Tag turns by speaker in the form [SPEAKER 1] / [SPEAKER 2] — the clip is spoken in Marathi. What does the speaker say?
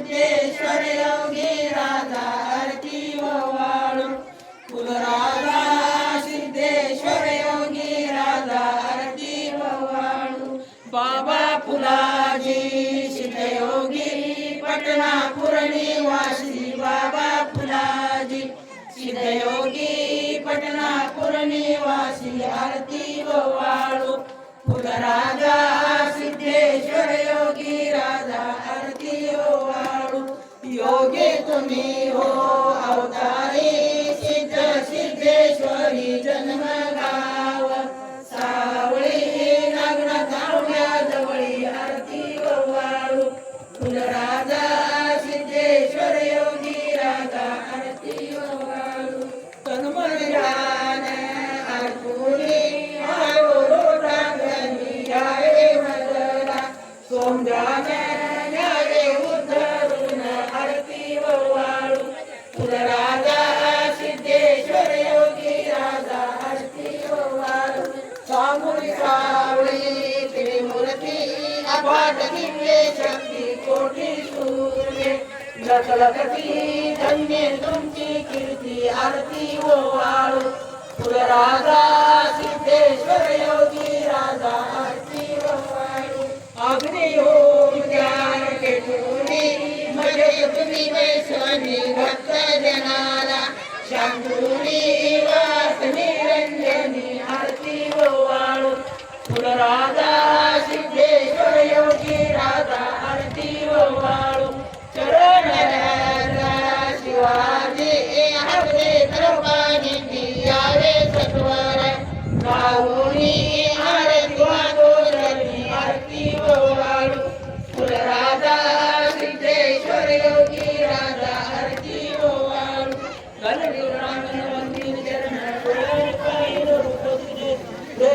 [SPEAKER 1] सिद्धेश्वर योगी राजा आरती वाळू फुलराजा सिद्धेश्वर योगी राधा आरती वाळू बाबा फुलाजी सिद्धयोगी पटनापूर निवासी. बाबा फुलाजी सिद्धयोगी पटना पटनापूर निवासी आरती वाळू फुलराजा योगी तुम्ही त्रिमूर्ती अपाट शक्ती कोटी सूर्य। धन्य तुमची कीर्ती आरती हो वाळू फुलराजा सिद्धेश्वर योगी राजा आरती हो वाळू अग्नी होम ज्ञान केतुनी तुम्ही भक्त जनाला। शांतुनी राधा सिद्धेश्वर योगी राधा आरती वाळू. चरण राजा शिवाजी हरे कृपानिधी यावे सत्वर. गाऊनी आरती वागोरणी आरती वाळू. फुलराजा सिद्धेश्वर योगी राजा आरती वाळू. रामन